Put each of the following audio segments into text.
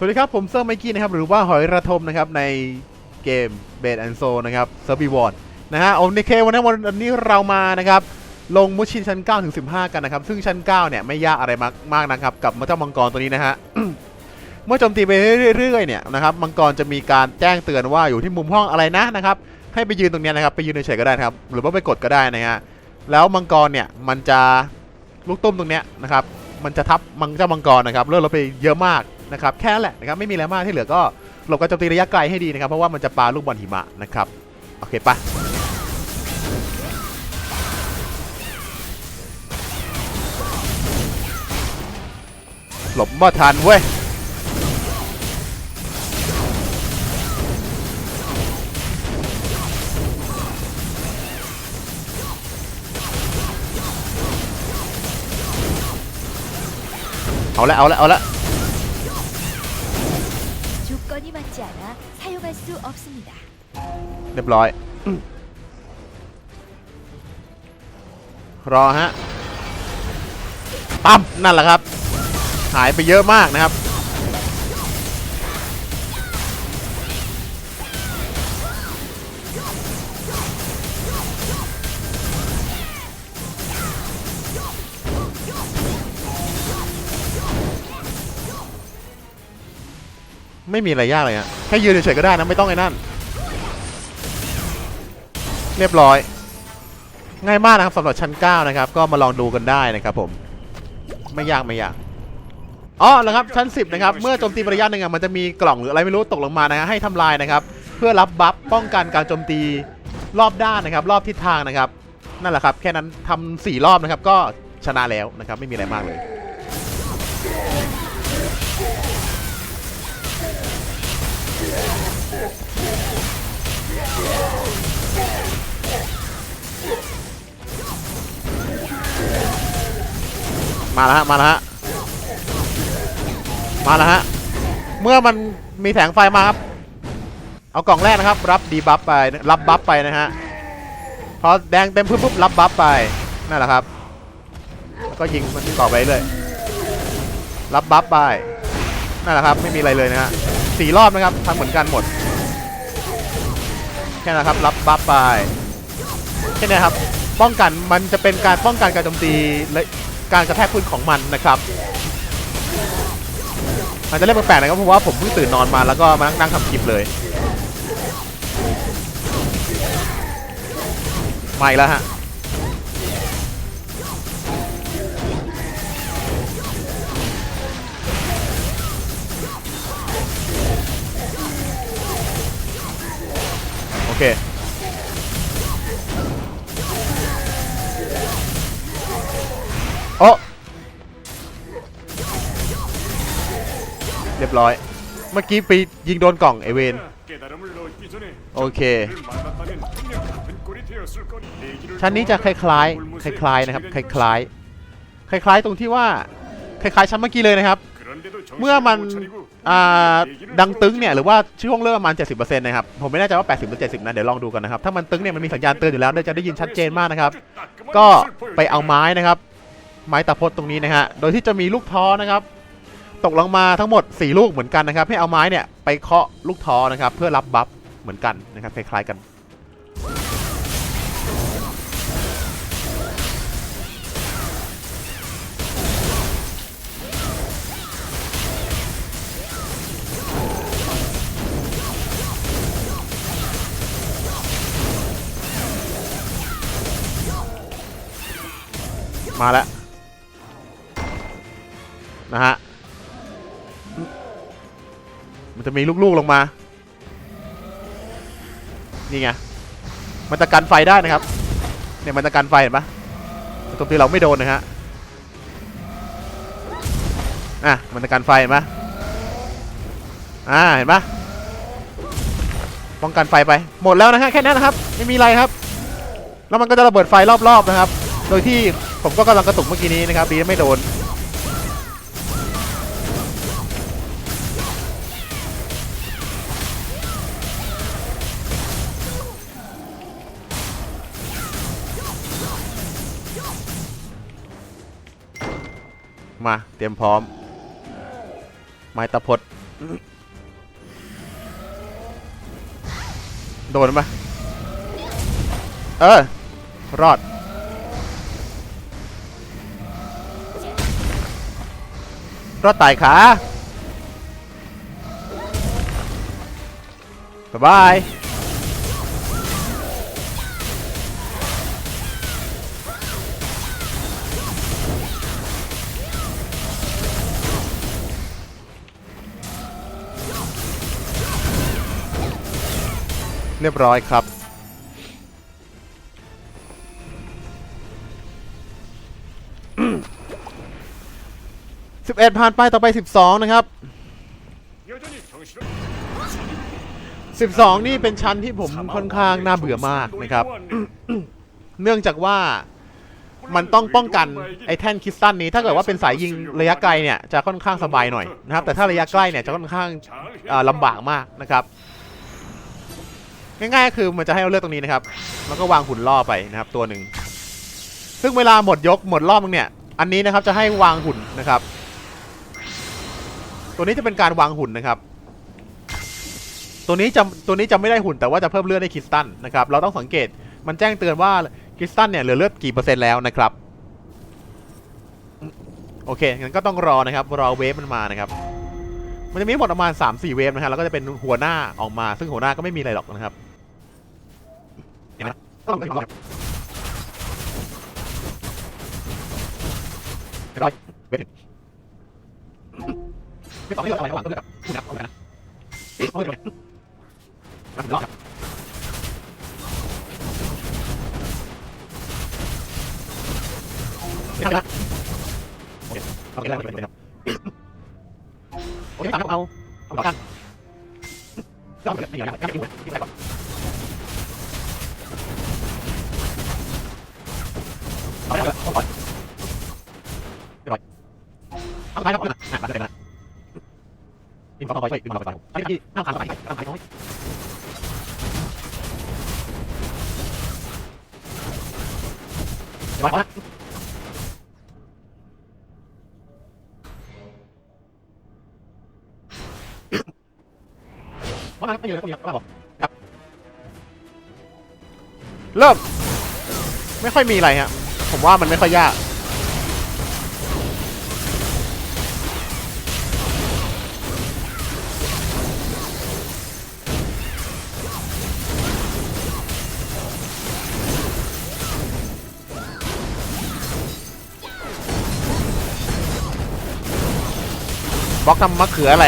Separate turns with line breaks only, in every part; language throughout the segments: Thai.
สวัสดีครับ ผมเซอร์ไมกี้นะครับ หรือว่าหอยระทมนะครับ ในเกมเบดแอนโซนะครับเซอร์บีวอร์ดนะฮะโอเค วันนี้วันนี้เรามานะครับ ลงมุชินชั้น9ถึง15 กันนะครับ ซึ่งชั้น 9 เนี่ย ไม่ยากอะไรมากมากนะครับ กับมเจ้ามังกรตัวนี้นะฮะ เมื่อโจมตีไปเรื่อยๆเนี่ยนะครับมังกรจะมีการแจ้งเตือนว่าอยู่ที่มุมห้องอะไรนะนะครับให้ไปยืนตรงเนี้ยนะครับไปยืนเฉยๆก็ได้ครับ หรือว่าไปกดก็ได้นะฮะแล้วมังกรเนี่ยมันจะลูกตุ้มตรงเนี้ยนะครับมันจะทับมังเจ้ามังกรนะครับเลือดเราไปเยอะมาก นะครับแค่แหละนะครับไม่มีอะไรมากที่เหลือก็หลบการโจมตีระยะไกลให้ดีนะครับเพราะว่ามันจะปาลูกบอลหิมะนะครับโอเคปะหลบบ่ทันเว้ยเอาละเอาละเอาละ
조건이 맞지 않아 사용할 수 없습니다.
เรียบร้อยอืมรอฮะปั๊มนั่นแหละครับ หายไปเยอะมากนะครับ ไม่มีอะไรยากเลยฮะแค่ยืนเฉยๆก็ได้นะไม่ต้องไอ้นั่น เรียบร้อย ง่ายมากนะครับสำหรับชั้น 9 นะครับ ก็มาลองดูกันได้นะครับผม ไม่ยากไม่ยากอ๋อแล้วครับชั้น 10 นะครับ เมื่อโจมตีระยะหนึ่งอะมันจะมีกล่องหรืออะไรไม่รู้ตกลงมานะฮะให้ทำลายนะครับ เพื่อรับบัฟป้องกันการโจมตีรอบด้านนะครับ รอบทิศทางนะครับ นั่นแหละครับ แค่นั้นทำสี่รอบนะครับ ก็ชนะแล้วนะครับ ไม่มีอะไรมากเลย มาแล้วฮะ มาแล้วฮะ มาแล้วฮะ เมื่อมันมีแสงไฟมาครับ เอากล่องแรกนะครับ รับดีบัฟไป รับบัฟไปนะฮะ พอแดงเต็มปุ๊บปุ๊บรับบัฟไป นั่นแหละครับ แล้วก็ยิงมันต่อไปเรื่อยรับบัฟไป นั่นแหละครับ ไม่มีอะไรเลยนะฮะสี่รอบนะครับทำเหมือนกันหมด แค่นั้นครับ รับบัฟไป แค่นี้ครับ ป้องกันมันจะเป็นการป้องกันการโจมตีและ การกระแทกพื้นของมันนะครับมันจะเล่นแปลกๆนะครับเพราะว่าผมเพิ่งตื่นนอนมาแล้วก็มานั่งนั่งทำคลิปเลยมาอีกแล้วฮะโอเคียบร้อย เมื่อกี้ไปยิงโดนกล่องไอเวนโอเค ชั้นนี้จะคล้ายๆ คล้ายๆนะครับ คล้ายๆ คล้ายๆ ตรงที่ว่า คล้ายๆชั้นเมื่อกี้เลยนะครับ เมื่อมันดังตึ้งเนี่ยหรือว่าช่วงเริ่มประมาณ 70%นะครับ ผมไม่แน่ใจว่า 80หรือ70นะเดี๋ยวลองดูกันนะครับ ถ้ามันตึ้งเนี่ยมันมีสัญญาณเตือนอยู่แล้วจะได้ยินชัดเจนมากนะครับ ก็ไปเอาไม้นะครับ ไม้ตะพดตรงนี้นะฮะ โดยที่จะมีลูกท้อนะครับ ตกลงมาทั้งหมด 4 ลูกเหมือนกันนะครับ ให้เอาไม้เนี่ยไปเคาะลูกท้อนะครับ เพื่อรับบัฟเหมือนกันนะครับคล้ายๆกันมาแล้วนะฮะ จะมีลูกๆลงมา นี่ไง มันจะกันไฟได้นะครับ เนี่ยมันจะกันไฟเห็นปะตรงที่เราไม่โดนนะฮะ อะ มันจะกันไฟเห็นปะอ่า เห็นปะป้องกันไฟไป หมดแล้วนะฮะ แค่นั้นนะครับ ไม่มีอะไรครับ แล้วมันก็จะระเบิดไฟรอบๆนะครับ โดยที่ผมก็กำลังกระตุกเมื่อกี้นี้นะครับ ดีนไม่โดน มา เตรียมพร้อม ไม้ตะพด โดนปะเออ รอด รอดตายขาบ๊ายบาย เรียบร้อยครับ สิบเอ็ดผ่านไปต่อไปสิบสองนะครับสิบสองนี่เป็นชั้นที่ผมค่อนข้างน่าเบื่อมากนะครับ เนื่องจากว่ามันต้องป้องกันไอ้แท่นคิสตันนี้ ถ้าเกิดว่าเป็นสายยิงระยะไกลเนี่ยจะค่อนข้างสบายหน่อยนะครับ แต่ถ้าระยะใกล้เนี่ยจะค่อนข้างลำบากมากนะครับ ง่ายๆก็คือมันจะให้เราเลือกตรงนี้นะครับ แล้วก็วางหุ่นล่อไปนะครับตัวหนึ่ง ซึ่งเวลาหมดยกหมดรอบนึงเนี่ย อันนี้นะครับจะให้วางหุ่นนะครับ ตัวนี้จะเป็นการวางหุ่นนะครับ ตัวนี้จะตัวนี้จะไม่ได้หุ่นแต่ว่าจะเพิ่มเลือดให้คริสตันนะครับ เราต้องสังเกตมันแจ้งเตือนว่าคริสตันเนี่ยเหลือเลือดกี่เปอร์เซ็นต์แล้วนะครับ โอเคงั้นก็ต้องรอนะครับ รอเวฟมันมานะครับมันจะมีหมดประมาณ3-4 เวฟนะฮะแล้วก็จะเป็นหัวหน้าออกมา ซึ่งหัวหน้าก็ไม่มีอะไรหรอกนะครับ rồi về cái tỏi này các bạn tôi gặp tôi gặp các bạn ôi rồi ăn lọt cái này ok ok cái này mình mình ok tao không không không ăn đó mình mình mình mình mình mình mình mình mình เห็นไหมต้องรอครับเรียบร้อยเวฟไม่ต้องให้เราอะไรระหว่างต้นเลือดกับผู้นับเอาไว้นะเอาไว้เลยมาถึงรอบครับไม่ทำละโอเคโอเคแล้วเป็นครับโอเคตามเอาเอาต่อกันก็ไม่เหลือไม่เหลือไม่เหลือที่ไหนก่อนเอาได้เลยเอาก่อนเรียบร้อยเอาไปแล้วอะมาเลยนะอินฟอร์มไปช่วยอินฟอร์มไปอันนี้ที่นั่งทานไปนั่งทานน้อยเรียบร้อยแล้วว่ามันไม่อยู่แล้วก็มีครับผมครับเริ่มไม่ค่อยมีอะไรฮะ ผมว่ามันไม่ค่อยยาก บล็อกทำมะเขืออะไร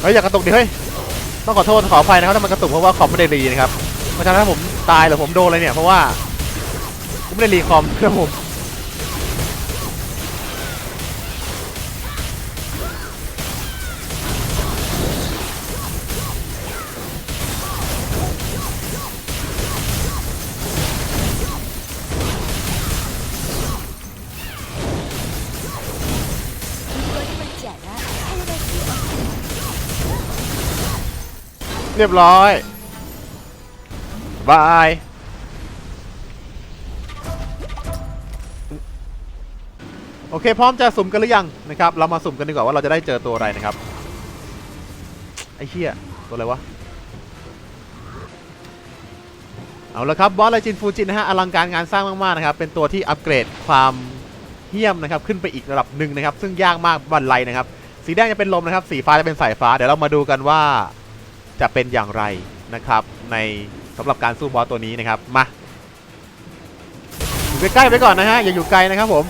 เฮ้ยอย่ากระตุกดิเฮ้ยต้องขอโทษขออภัยนะครับถ้ามันกระตุกเพราะว่าคอมไม่ได้รีนะครับเพราะฉะนั้นถ้าผมตายหรือผมโดนเลยเนี่ยเพราะว่าผมไม่ได้รีคอมเครื่องผม เรียบร้อยบายโอเค พร้อมจะสุ่มกันหรือยังนะครับ เรามาสุ่มกันดีกว่าว่าเราจะได้เจอตัวอะไรนะครับ ไอ้เหี้ยตัวอะไรวะ เอาละครับบอสไลจินฟูจินนะฮะอลังการงานสร้างมาก ๆ นะครับ เป็นตัวที่อัปเกรดความเฮี้ยมนะครับ ขึ้นไปอีกระดับหนึ่งนะครับ ซึ่งยากมากบันไลนะครับ สีแดงจะเป็นลมนะครับ สีฟ้าจะเป็นสายฟ้า เดี๋ยวเรามาดูกันว่า จะเป็นอย่างไรนะครับ ในสำหรับการสู้บอสตัวนี้นะครับมาอยู่ใกล้ๆไปก่อนนะฮะอย่าอยู่ไกลนะครับผม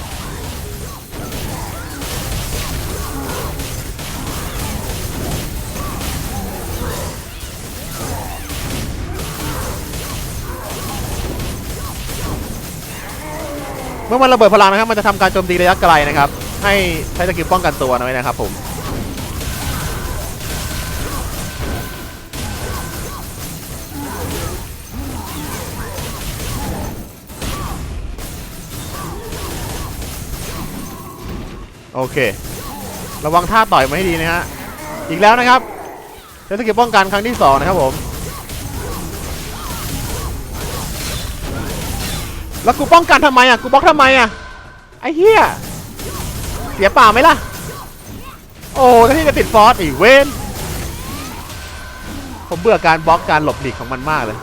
เมื่อมันระเบิดพลังนะครับ มันจะทำการโจมตีระยะไกลนะครับ ให้ใช้สกิลป้องกันตัวน้อยนะครับผม โอเค ระวังท่าต่อยมาให้ดีนะฮะ อีกแล้วนะครับใช้สกิลป้องกันครั้งที่สองนะครับผม แล้วกูป้องกันทำไมอะ กูบล็อกทำไมอะ ไอ้เหี้ย เสียเปล่าไหมล่ะ โอ้ถ้าที่จะติดฟอสอีกเว้น ผมเบื่อการบล็อกการหลบหลีกของมันมากเลย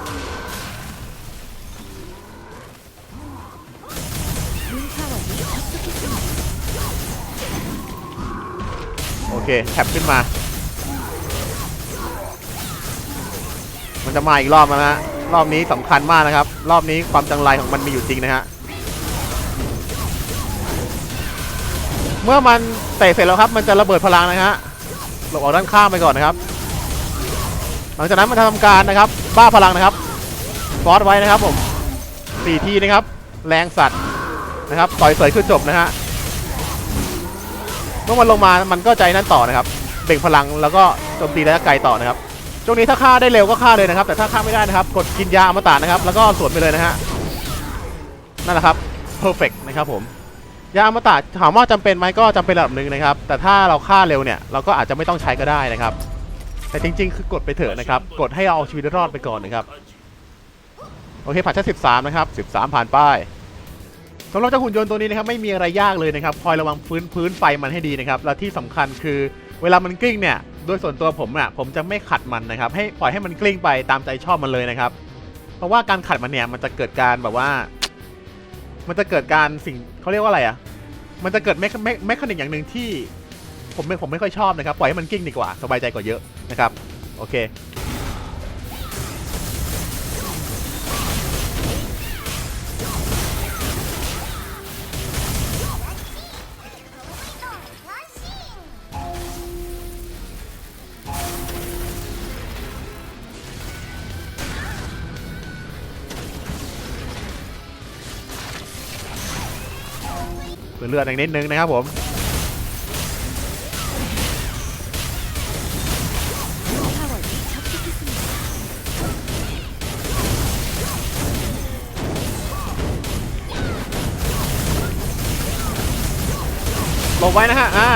โอเคแท็บขึ้นมา มันจะมาอีกรอบแล้วนะฮะรอบนี้สำคัญมากนะครับ รอบนี้ความจังไรของมันมีอยู่จริงนะฮะเมื่อมันเตะเสร็จแล้วครับ มันจะระเบิดพลังนะฮะหลบออกด้านข้างไปก่อนนะครับ หลังจากนั้นมันจะทำการนะครับ บ้าพลังนะครับฟอสไว้นะครับผมสี่ทีนะครับ แรงสัตว์นะครับต่อยเสยคือจบนะฮะ เมื่อมันลงมามันก็ใจนั่นต่อนะครับเบ่งพลังแล้วก็โจมตีระยะไกลต่อนะครับช่วงนี้ถ้าฆ่าได้เร็วก็ฆ่าเลยนะครับ แต่ถ้าฆ่าไม่ได้นะครับ กดกินยาอมตะนะครับ แล้วก็สวนไปเลยนะฮะนั่นแหละครับ perfect นะครับผมยาอมตะถามว่าจำเป็นไหมก็จำเป็นระดับหนึ่งนะครับ แต่ถ้าเราฆ่าเร็วเนี่ยเราก็อาจจะไม่ต้องใช้ก็ได้นะครับ แต่จริง ๆ คือกดไปเถอะนะครับ กดให้เอาชีวิตรอดไปก่อนนะครับ โอเคผ่านชั้น13 นะครับ 13 ผ่านไป สำหรับเจ้าหุ่นยนต์ตัวนี้นะครับไม่มีอะไรยากเลยนะครับคอยระวังพื้นพื้นไฟมันให้ดีนะครับและที่สำคัญคือเวลามันกลิ้งเนี่ยโดยส่วนตัวผมอะผมจะไม่ขัดมันนะครับ ให้ปล่อยให้มันกลิ้งไปตามใจชอบมันเลยนะครับ เพราะว่าการขัดมันเนี่ยมันจะเกิดการแบบว่า มันจะเกิดการสิ่งเขาเรียกว่าอะไรอะมันจะเกิดแมคแมคแมคานิกอย่างหนึ่งที่ ผมไม่ผมไม่ค่อยชอบนะครับ ปล่อยให้มันกลิ้งดีกว่าสบายใจกว่าเยอะนะครับ โอเค ลือดอีกนิดนึงนะครับผมลบไว้นะฮะ อ่า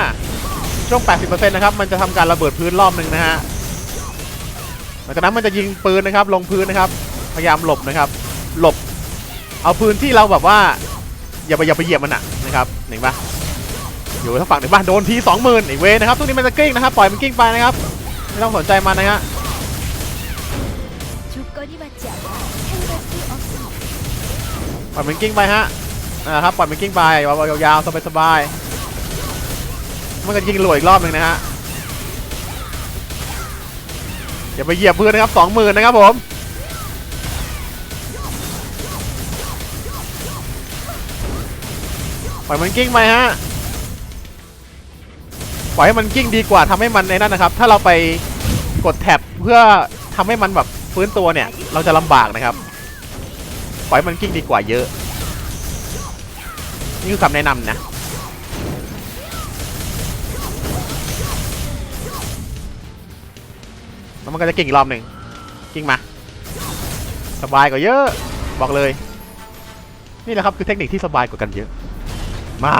ช่วง 80%นะครับ มันจะทำการระเบิดพื้นรอบหนึ่งนะฮะ หลังจากนั้นมันจะยิงปืนนะครับ ลงพื้นนะครับ พยายามหลบนะครับ หลบ เอาพื้นที่เราแบบว่า อย่าไปอย่าไปเหยียบมันอะ ครับหนึ่งปะอยู่ทางฝั่งหนึ่งปะโดนทีสองหมื่นอีกเวนะครับตรงนี้มันจะกิ้งนะครับปล่อยมันกิ้งไปนะครับไม่ต้องสนใจมันนะฮะปล่อยมันกิ้งไปฮะอ่าครับปล่อยมันกิ้งไปยาวๆสบายๆมันก็ยิงลวยอีกรอบหนึ่งนะฮะอย่าไปเหยียบพื้นนะครับสองหมื่นนะครับผม ล่อยมันกิ้งไปฮะปล่อยให้มันกิ้งดีกว่าทำให้มันในนั่นนะครับ ถ้าเราไปกดแท็บเพื่อทำให้มันแบบฟื้นตัวเนี่ย เราจะลำบากนะครับ ปล่อยมันกิ้งดีกว่าเยอะ นี่คือคำแนะนำนะแล้วมันก็จะกิ้งอีกรอบหนึ่งกิ้งมา สบายกว่าเยอะ บอกเลย นี่แหละครับคือเทคนิคที่สบายกว่ากันเยอะ มา